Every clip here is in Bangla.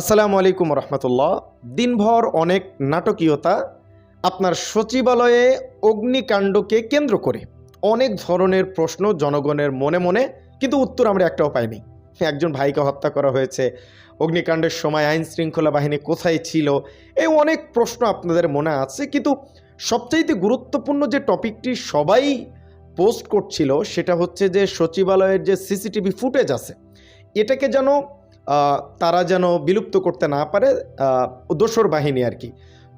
আসসালামু আলাইকুম রহমতুল্লাহ। দিনভর অনেক নাটকীয়তা আপনার সচিবালয়ে অগ্নিকাণ্ডকে কেন্দ্র করে। অনেক ধরনের প্রশ্ন জনগণের মনে মনে, কিন্তু উত্তর আমরা একটাও পাইনি। একজন ভাইকে হত্যা করা হয়েছে। অগ্নিকাণ্ডের সময় আইন শৃঙ্খলা বাহিনী কোথায় ছিল? এই অনেক প্রশ্ন আপনাদের মনে আছে, কিন্তু সবচাইতে গুরুত্বপূর্ণ যে টপিকটি সবাই পোস্ট করছিল, সেটা হচ্ছে যে সচিবালয়ের যে সিসিটিভি ফুটেজ আছে, এটাকে যেন তারা যেন বিলুপ্ত করতে না পারে দোসর বাহিনী আর কি।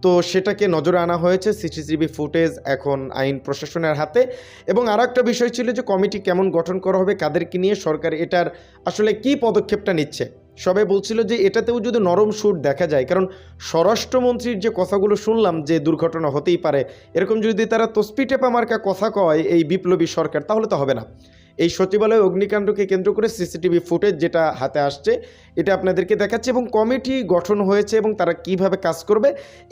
তো সেটাকে নজরে আনা হয়েছে সিসিটিভি ফুটেজ এখন আইন প্রশাসনের হাতে। এবং আরও একটা বিষয় ছিল যে কমিটি কেমন গঠন করা হবে, কাদেরকে নিয়ে সরকার এটার আসলে কি পদক্ষেপটা নিচ্ছে? সবাই বলছিল যে এটাতেও যদি নরম সুর দেখা যায়, কারণ স্বরাষ্ট্রমন্ত্রীর যে কথাগুলো শুনলাম যে দুর্ঘটনা হতেই পারে, এরকম যদি তারা তসপি টেপা মার্কা কথা কয় এই বিপ্লবী সরকার, তাহলে তো হবে না। এই সচিবালয় অগ্নিকাণ্ডকে কেন্দ্র করে সিসিটিভি ফুটেজ যেটা হাতে আসছে, এটা আপনাদেরকে দেখাচ্ছে এবং কমিটি গঠন হয়েছে এবং তারা কীভাবে কাজ করবে,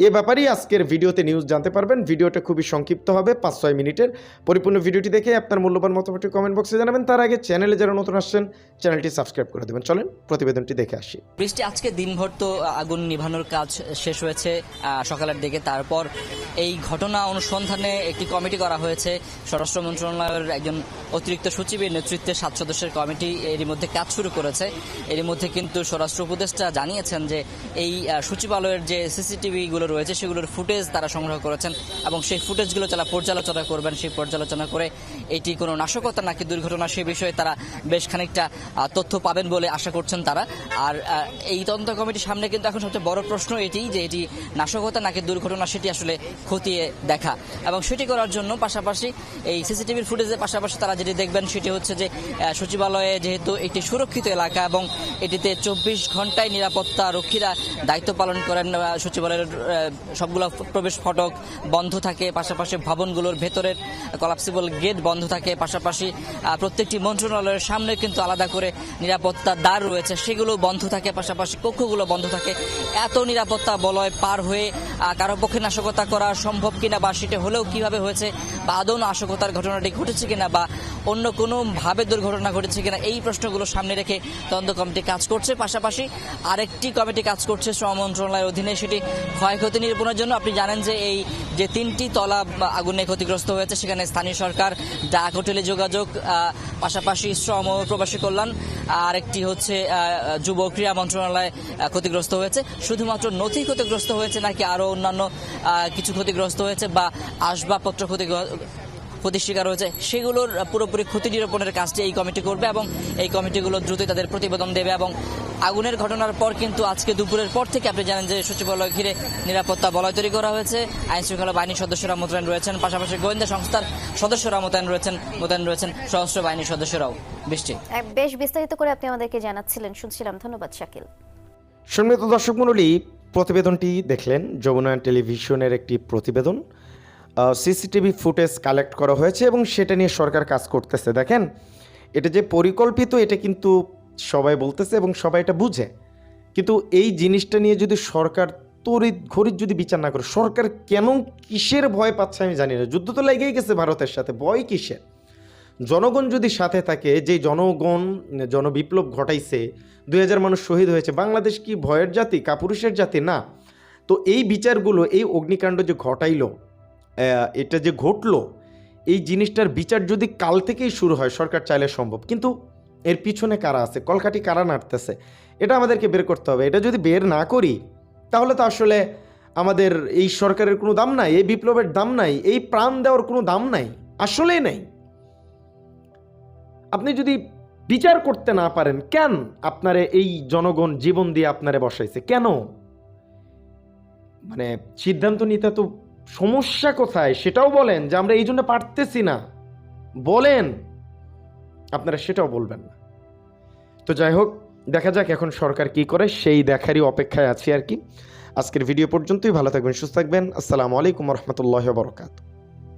এ ব্যাপারেই আজকের ভিডিওতে নিউজ জানতে পারবেন। ভিডিওটা খুবই সংক্ষিপ্ত হবে পাঁচ ছয় মিনিটের। পরিপূর্ণ ভিডিওটি দেখে আপনার মূল্যবান মতামতটি কমেন্ট বক্সে জানাবেন। তার আগে চ্যানেলে যারা নতুন আসছেন চ্যানেলটি সাবস্ক্রাইব করে দেবেন। চলেন প্রতিবেদনটি দেখে আসি। বৃষ্টি আজকে দিনভর তো আগুন নিভানোর কাজ শেষ হয়েছে সকালের দিকে। তারপর এই ঘটনা অনুসন্ধানে একটি কমিটি করা হয়েছে। স্বরাষ্ট্র মন্ত্রণালয়ের একজন অতিরিক্ত সচিবের নেতৃত্বে সাত সদস্যের কমিটি এরই মধ্যে কাজ শুরু করেছে। এরই মধ্যে কিন্তু স্বরাষ্ট্র উপদেষ্টা জানিয়েছেন যে এই সচিবালয়ের যে সিসিটিভি গুলো রয়েছে, সেগুলোর ফুটেজ তারা সংগ্রহ করেছেন এবং সেই ফুটেজগুলো তারা পর্যালোচনা করবেন, সেই পর্যালোচনা করে এটি কোনো নাশকতা নাকি দুর্ঘটনা সে বিষয়ে তারা বেশ খানিকটা তথ্য পাবেন বলে আশা করছেন তারা। আর এই তদন্ত কমিটির সামনে কিন্তু এখন সবচেয়ে বড় প্রশ্ন এটি যে এটি নাশকতা নাকি দুর্ঘটনা সেটি আসলে খতিয়ে দেখা। এবং সেটি করার জন্য পাশাপাশি এই সিসিটিভির ফুটেজের পাশাপাশি তারা যেটি দেখবেন সেটি হচ্ছে যে সচিবালয়ে যেহেতু একটি সুরক্ষিত এলাকা এবং এটিতে চব্বিশ ঘন্টায় নিরাপত্তা রক্ষীরা দায়িত্ব পালন করেন সচিবালয়ের সবগুলো প্রবেশ ফটক বন্ধ থাকে, পাশাপাশি ভবনগুলোর ভেতরের কলাপসিবল গেট বন্ধ থাকে, পাশাপাশি প্রত্যেকটি মন্ত্রণালয়ের সামনে কিন্তু আলাদা করে নিরাপত্তা দ্বার রয়েছে, সেগুলো বন্ধ থাকে, পাশাপাশি কক্ষগুলো বন্ধ থাকে। এত নিরাপত্তা বলয় পার হয়ে কারও পক্ষে নাশকতা করা সম্ভব কিনা বা সেটা হলেও কীভাবে হয়েছে বা আদৌ নাশকতার ঘটনাটি ঘটেছে কিনা বা অন্য কোনো ভাবে দুর্ঘটনা ঘটেছে কিনা এই প্রশ্নগুলো সামনে রেখে তদন্ত কমিটি কাজ করছে। পাশাপাশি আরেকটি কমিটি কাজ করছে শ্রম মন্ত্রণালয়ের অধীনে। সেটি ক্ষয়ক্ষতি নিরূপণের জন্য আপনি জানেন যে এই যে তিনটি তলা আগুনে ক্ষতিগ্রস্ত হয়েছে, সেখানে স্থানীয় সরকার, ডাক, হোটেলে যোগাযোগ পাশাপাশি শ্রম ও প্রবাসী কল্যাণ আর একটি হচ্ছে যুব ক্রীড়া মন্ত্রণালয় ক্ষতিগ্রস্ত হয়েছে। শুধুমাত্র নথি ক্ষতিগ্রস্ত হয়েছে নাকি আরও অন্যান্য কিছু ক্ষতিগ্রস্ত হয়েছে বা আসবাবপত্র ক্ষতিগ্রস্ত ক্ষতির শিকার হয়েছে। সেগুলোর পুরোপুরি ক্ষতি নিরূপণের কাজটি এই কমিটি করবে এবং এই কমিটিগুলো দ্রুতই তাদের প্রতিবেদন দেবে এবং আগুনের ঘটনার পর কিন্তু আজকে দুপুরের পর থেকে আপনি জানেন যে সচিবালয় ঘিরে নিরাপত্তা বলয় তৈরি করা হয়েছে। আইন শৃঙ্খলা বাহিনীর সদস্যরা মোতায়েন রয়েছেন। পাশাপাশি গোয়েন্দা সংস্থার সদস্যরা মোতায়েন রয়েছেন মোতায়েন রয়েছেন সশস্ত্র বাহিনীর সদস্যরাও। বৃষ্টি। বেশ বিস্তারিত করে আপনি আমাদেরকে জানাচ্ছিলেন। শুনছিলাম। ধন্যবাদ শাকিল। সম্মানিত দর্শক মণ্ডলী প্রতিবেদনটি দেখলেন যমুনা টেলিভিশনের একটি প্রতিবেদন। সিসিটিভি ফুটেজ কালেক্ট করা হয়েছে এবং সেটা নিয়ে সরকার কাজ করতেছে। দেখেন, এটা যে পরিকল্পিত, এটা কিন্তু সবাই বলতেছে এবং সবাই এটা বুঝে। কিন্তু এই জিনিসটা নিয়ে যদি সরকার তড়িৎ ঘড়ির যদি বিচার না করে, সরকার কেন কিসের ভয় পাচ্ছে আমি জানি না। যুদ্ধ তো লেগেই গেছে ভারতের সাথে, ভয় কিসের? জনগণ যদি সাথে থাকে, যে জনগণ, জনবিপ্লব ঘটাইছে, দুই হাজার মানুষ শহীদ হয়েছে, বাংলাদেশ কি ভয়ের জাতি, কাপুরুষের জাতি? না। তো এই বিচারগুলো, এই অগ্নিকাণ্ড যে ঘটাইলো এটা যে ঘটলো, এই জিনিসটার বিচার যদি কাল থেকেই শুরু হয়, সরকার চাইলে সম্ভব। কিন্তু এর পিছনে কারা আছে? কলকাটি কারা নাড়তেছে? এটা আমাদেরকে বের করতে হবে। এটা যদি বের না করি, তাহলে তো আসলে আমাদের এই সরকারের কোনো দাম নাই, এই বিপ্লবের দাম নাই, এই প্রাণ দেওয়ার কোনো দাম নাই, আসলেই নাই। আপনি যদি বিচার করতে না পারেন, কেন আপনারে এই জনগণ জীবন দিয়ে আপনারে বসাইছে? কেন? মানে সিদ্ধান্ত নিতে তো সমস্যা কোথায়? সেটাও বলেন যে আমরা এই জন্য পারতেছি না। বলেন। আপনারা সেটাও বলবেন না। তো যাই হোক, দেখা যাক এখন সরকার কি করে। সেই দেখারই অপেক্ষায় আছি আর কি। আজকের ভিডিও পর্যন্তই। ভালো থাকবেন, সুস্থ থাকবেন। আসসালামু আলাইকুম রহমতুল্লাহ বরকাত